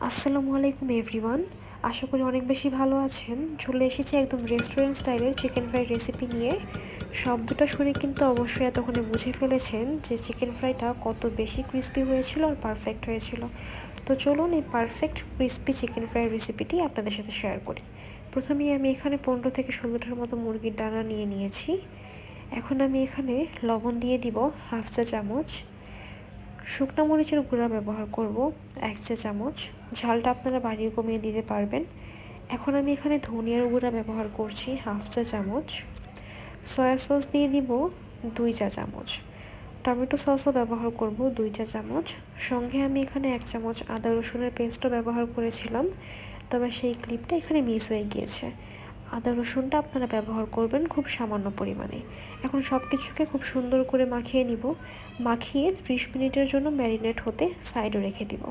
আসসালামু আলাইকুম, এভরিওয়ান। আশা করি অনেক বেশি ভালো আছেন। চলে এসেছি একদম রেস্টুরেন্ট স্টাইলের চিকেন ফ্রাই রেসিপি নিয়ে। শব্দটা শুনে কিন্তু অবশ্যই এতক্ষণে বুঝে ফেলেছেন যে চিকেন ফ্রাইটা কত বেশি ক্রিস্পি হয়েছিল আর পারফেক্ট হয়েছিল। তো চলুন এই পারফেক্ট, ক্রিস্পি চিকেন ফ্রাই রেসিপিটি আপনাদের সাথে শেয়ার করি। প্রথমেই আমি এখানে পনেরো থেকে ষোলোটার মতো মুরগির ডানা নিয়ে নিয়েছি। এখন আমি এখানে লবণ দিয়ে দিব হাফ চা চামচ। শুকনা মরিচের গুঁড়া ব্যবহার করব এক চা চামচ। ঝালটা আপনারা বাড়িয়ে কমিয়ে দিতে পারবেন। এখন আমি এখানে ধনিয়ার গুঁড়া ব্যবহার করছি হাফ চা চামচ। সয়া সস দিয়ে দিব দুই চা চামচ। টমেটো সসও ব্যবহার করব দুই চা চামচ। সঙ্গে আমি এখানে এক চামচ আদা রসুনের পেস্টও ব্যবহার করেছিলাম, তবে সেই ক্লিপটা এখানে মিস হয়ে গিয়েছে। আদা রসুনটা আপনারা ব্যবহার করবেন খুব সামান্য পরিমাণে। এখন সব কিছুকে খুব সুন্দর করে মাখিয়ে নিব। মাখিয়ে ত্রিশ মিনিটের জন্য ম্যারিনেট হতে সাইডে রেখে দিব।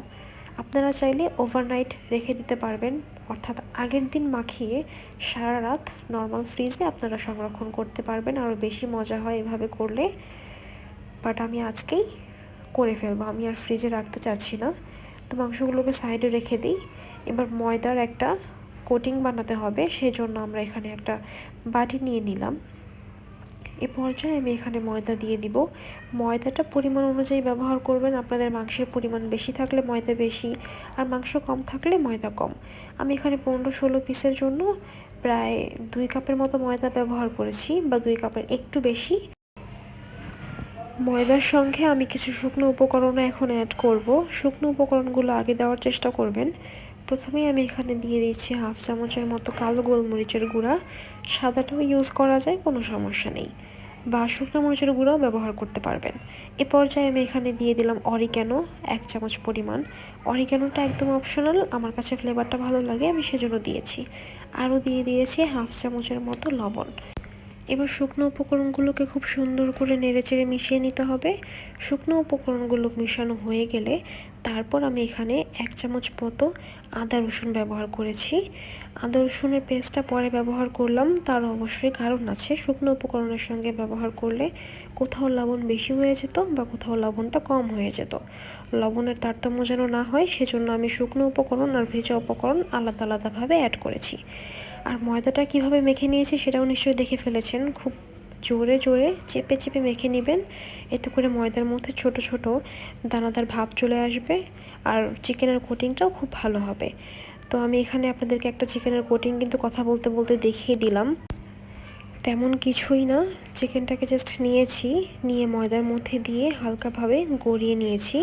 আপনারা চাইলে ওভারনাইট রেখে দিতে পারবেন। অর্থাৎ আগের দিন মাখিয়ে সারা রাত নর্মাল ফ্রিজে আপনারা সংরক্ষণ করতে পারবেন। আরও বেশি মজা হয় এভাবে করলে। বাট আমি আজকেই করে ফেলব। আমি আর ফ্রিজে রাখতে চাচ্ছি না। তো মাংসগুলোকে সাইডে রেখে দিই। এবার ময়দার একটা কোটিং বানাতে হবে সেই জন্য আমরা এখানে একটা বাটি নিয়ে নিলাম। এ পর্যায়ে আমি এখানে ময়দা দিয়ে দিব। ময়দাটা পরিমাণ অনুযায়ী ব্যবহার করবেন, আপনাদের মাংসের পরিমাণ বেশি থাকলে ময়দা বেশি, আর মাংস কম থাকলে ময়দা কম। আমি এখানে পনেরো ষোলো পিসের জন্য প্রায় দুই কাপের মতো ময়দা ব্যবহার করেছি, বা দুই কাপের একটু বেশি। ময়দার সঙ্গে আমি কিছু শুকনো উপকরণও এখন অ্যাড করব। শুকনো উপকরণগুলো আগে দেওয়ার চেষ্টা করবেন। প্রথমেই আমি এখানে দিয়ে দিচ্ছি হাফ চামচের মতো কালো গোলমরিচের গুঁড়া। সাদাটাও ইউজ করা যায়, কোনো সমস্যা নেই। বা শুকনো মরিচের গুঁড়াও ব্যবহার করতে পারবেন। এ পর্যায়ে আমি এখানে দিয়ে দিলাম অরিক্যানো এক চামচ পরিমাণ। অরিক্যানোটা একদম অপশনাল আমার কাছে ফ্লেভারটা ভালো লাগে, আমি সেজন্য দিয়েছি। আরও দিয়ে দিয়েছি হাফ চামচের মতো লবণ। এবার শুকনো উপকরণগুলোকে খুব সুন্দর করে নেড়েচেড়ে মিশিয়ে নিতে হবে। শুকনো উপকরণগুলো মিশানো হয়ে গেলে তারপর আমি এখানে এক চামচ মতো আদা রসুন ব্যবহার করেছি। আদা রসুনের পেস্টটা পরে ব্যবহার করলাম, তার অবশ্যই কারণ আছে। শুকনো উপকরণের সঙ্গে ব্যবহার করলে কোথাও লবণ বেশি হয়ে যেত বা কোথাও লবণটা কম হয়ে যেত। লবণের তারতম্য যেন না হয়, সেজন্য আমি শুকনো উপকরণ আর ভেজা উপকরণ আলাদা আলাদাভাবে অ্যাড করেছি। আর ময়দাটা কীভাবে মেখে নিয়েছি সেটাও নিশ্চয়ই দেখে ফেলেছেন। খুব জোরে জোরে চেপে চেপে মেখে নেবেন। এতে করে ময়দার মধ্যে ছোট ছোট দানাদার ভাব চলে আসবে আর চিকেনের কোটিংটাও খুব ভালো হবে। তো আমি এখানে আপনাদেরকে একটা চিকেনের কোটিং কিন্তু কথা বলতে বলতে দেখিয়ে দিলাম। তেমন কিছুই না। চিকেনটাকে জাস্ট নিয়েছি, নিয়ে ময়দার মধ্যে দিয়ে হালকাভাবে গড়িয়ে নিয়েছি।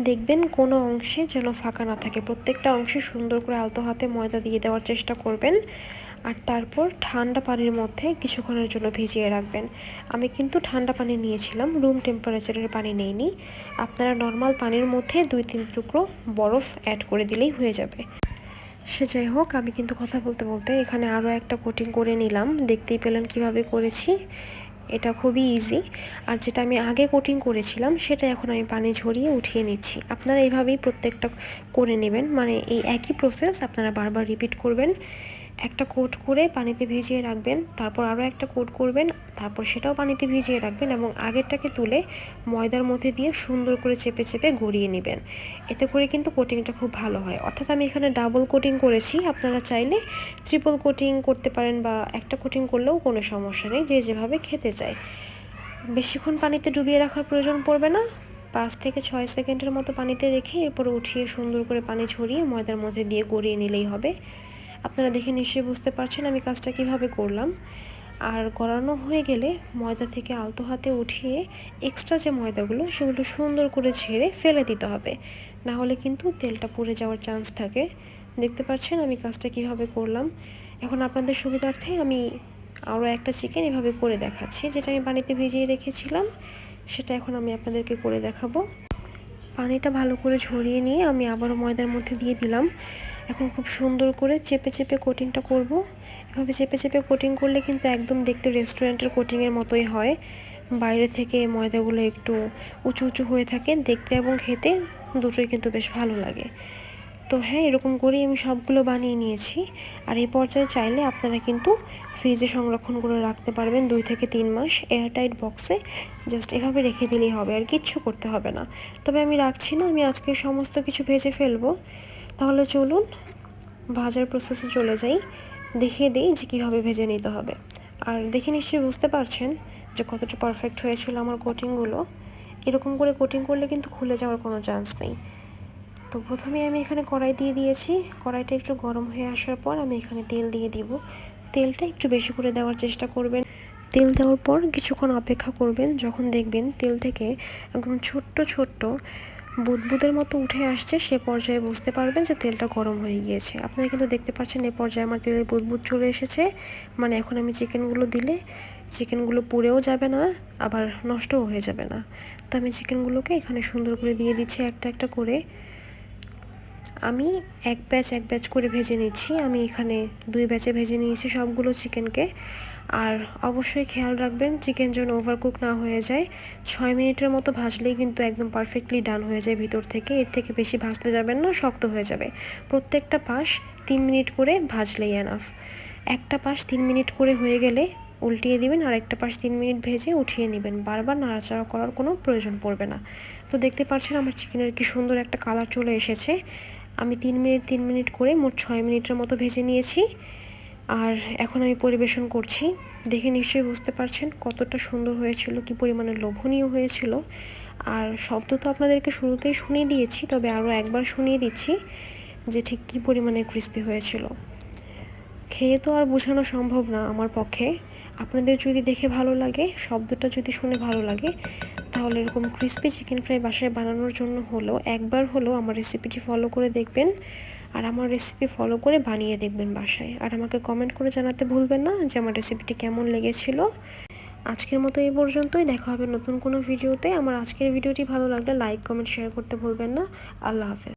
দেখবেন কোনো অংশে যেন ফাঁকা না থাকে। প্রত্যেকটা অংশে সুন্দর করে আলতো হাতে ময়দা দিয়ে দেওয়ার চেষ্টা করবেন। আর তারপর ঠান্ডা পানির মধ্যে কিছুক্ষণের জন্য ভিজিয়ে রাখবেন। আমি কিন্তু ঠান্ডা পানি নিয়েছিলাম রুম টেম্পারেচারের পানি নেইনি। আপনারা নর্মাল পানির মধ্যে দুই তিন টুকরো বরফ অ্যাড করে দিলেই হয়ে যাবে। সে যাই হোক, আমি কিন্তু কথা বলতে বলতে এখানে আরও একটা কোটিং করে নিলাম। দেখতেই পেলেন কীভাবে করেছি। এটা খুবই ইজি আর যেটা আমি আগে কোটিং করেছিলাম, সেটা এখন আমি পানি ঝরিয়ে উঠিয়ে নিচ্ছি। আপনারা এইভাবেই প্রত্যেকটা করে নেবেন। মানে এই একই প্রসেস আপনারা বারবার রিপিট করবেন। একটা কোট করে পানিতে ভিজিয়ে রাখবেন, তারপর আরও একটা কোট করবেন, তারপর সেটাও পানিতে ভিজিয়ে রাখবেন এবং আগেরটাকে তুলে ময়দার মধ্যে দিয়ে সুন্দর করে চেপে চেপে গড়িয়ে নেবেন। এতে করে কিন্তু কোটিংটা খুব ভালো হয়। অর্থাৎ আমি এখানে ডাবল কোটিং করেছি, আপনারা চাইলে ট্রিপল কোটিং করতে পারেন বা একটা কোটিং করলেও কোনো সমস্যা নেই, যে যেভাবে খেতে চায়। বেশিক্ষণ পানিতে ডুবিয়ে রাখার প্রয়োজন পড়বে না। পাঁচ থেকে ছয় সেকেন্ডের মতো পানিতে রেখে এরপর উঠিয়ে সুন্দর করে পানি ছড়িয়ে ময়দার মধ্যে দিয়ে গড়িয়ে নিলেই হবে। আপনারা দেখে নিশ্চয়ই বুঝতে পারছেন আমি কাজটা কীভাবে করলাম। আর গড়ানো হয়ে গেলে ময়দা থেকে আলতো হাতে উঠিয়ে এক্সট্রা যে ময়দাগুলো, সেগুলো সুন্দর করে ছেড়ে ফেলে দিতে হবে। না হলে কিন্তু তেলটা পুড়ে যাওয়ার চান্স থাকে। দেখতে পাচ্ছেন আমি কাজটা কীভাবে করলাম। এখন আপনাদের সুবিধার্থে আমি আরও একটা চিকেন এভাবে করে দেখাচ্ছি, যেটা আমি পানিতে ভিজিয়ে রেখেছিলাম। সেটা এখন আমি আপনাদেরকে করে দেখাবো। পানিটা ভালো করে ঝরিয়ে নিয়ে আমি আবারও ময়দার মধ্যে দিয়ে দিলাম। এখন খুব সুন্দর করে চেপে চেপে কোটিংটা করব। এভাবে চেপে চেপে কোটিং করলে কিন্তু একদম দেখতে রেস্টুরেন্টের কোটিংয়ের মতোই হয়। বাইরে থেকে ময়দাগুলো একটু উঁচু উঁচু হয়ে থাকে দেখতে এবং খেতে দুটোই কিন্তু বেশ ভালো লাগে। তো হ্যাঁ এরকম করেই আমি সবগুলো বানিয়ে নিয়েছি। আর এই পর্যায়ে চাইলে আপনারা কিন্তু ফ্রিজে সংরক্ষণ করে রাখতে পারবেন দুই থেকে তিন মাস এয়ারটাইট বক্সে জাস্ট এভাবে রেখে দিলেই হবে, আর কিচ্ছু করতে হবে না। তবে আমি রাখছি না, আমি আজকে সমস্ত কিছু ভেজে ফেলব। তাহলে চলুন ভাজার প্রসেসে চলে যাই। দেখিয়ে দিই যে কীভাবে ভেজে নিতে হবে। আর দেখে নিশ্চয়ই বুঝতে পারছেন যে কতটা পারফেক্ট হয়েছিল আমার কোটিংগুলো এরকম করে কোটিং করলে কিন্তু খুলে যাওয়ার কোনো চান্স নেই। তো প্রথমে আমি এখানে কড়াই দিয়ে দিয়েছি। কড়াইটা একটু গরম হয়ে আসার পর আমি এখানে তেল দিয়ে দিব। তেলটা একটু বেশি করে দেওয়ার চেষ্টা করবেন। তেল দেওয়ার পর কিছুক্ষণ অপেক্ষা করবেন। যখন দেখবেন তেল থেকে একদম ছোট্ট ছোট্ট বুদবুদের মতো উঠে আসছে, সে পর্যায়ে বুঝতে পারবেন যে তেলটা গরম হয়ে গিয়েছে। আপনারা কিন্তু দেখতে পাচ্ছেন এই পর্যায়ে আমার তেলের বুদবুদ চলে এসেছে। মানে এখন আমি চিকেনগুলো দিলে চিকেনগুলো পুড়েও যাবে না, আবার নষ্টও হয়ে যাবে না। তো আমি চিকেনগুলোকে এখানে সুন্দর করে দিয়ে দিচ্ছি একটা একটা করে। আমি এক ব্যাচ এক ব্যাচ করে ভেজে নিচ্ছি। আমি এখানে দুই ব্যাচে ভেজে নিয়েছি সবগুলো চিকেনকে। আর অবশ্যই খেয়াল রাখবেন চিকেন যেন ওভারকুক না হয়ে যায়। ছয় মিনিটের মতো ভাজলেই কিন্তু একদম পারফেক্টলি ডান হয়ে যায় ভিতর থেকে। এর থেকে বেশি ভাজতে যাবেন না, শক্ত হয়ে যাবে। প্রত্যেকটা পাশ তিন মিনিট করে ভাজলেই এনাফ একটা পাশ তিন মিনিট করে হয়ে গেলে উল্টিয়ে দিবেন আর একটা পাশ তিন মিনিট ভেজে উঠিয়ে নেবেন। বারবার নাড়াচাড়া করার কোনো প্রয়োজন পড়বে না। তো দেখতে পাচ্ছেন আমার চিকেনের কি সুন্দর একটা কালার চলে এসেছে। আমি তিন মিনিট তিন মিনিট করে মোট ছয় মিনিটের মতো ভেজে নিয়েছি। আর এখন আমি পরিবেশন করছি। দেখে নিশ্চয়ই বুঝতে পারছেন কতটা সুন্দর হয়েছিল, কি পরিমাণে লোভনীয় হয়েছিল। আর শব্দ তো আপনাদেরকে শুরুতেই শুনিয়ে দিয়েছি, তবে আরও একবার শুনিয়ে দিচ্ছি যে ঠিক কী পরিমাণে ক্রিস্পি হয়েছিল। খেয়ে তো আর বোঝানো সম্ভব না আমার পক্ষে। আপনাদের যদি দেখে ভালো লাগে, শব্দটা যদি শুনে ভালো লাগে, তাহলে এরকম ক্রিস্পি চিকেন ফ্রাই বাসায় বানানোর জন্য হলো একবার হলো আমার রেসিপিটি ফলো করে দেখবেন। আর আমার রেসিপি ফলো করে বানিয়ে দেখবেন বাসায়। আর আমাকে কমেন্ট করে জানাতে ভুলবেন না যে আমার রেসিপিটি কেমন লেগেছিল। আজকের মতো এই পর্যন্তই। দেখা হবে নতুন কোনো ভিডিওতে আমার আজকের ভিডিওটি ভালো লাগলে লাইক কমেন্ট শেয়ার করতে ভুলবেন না। আল্লাহ হাফেজ।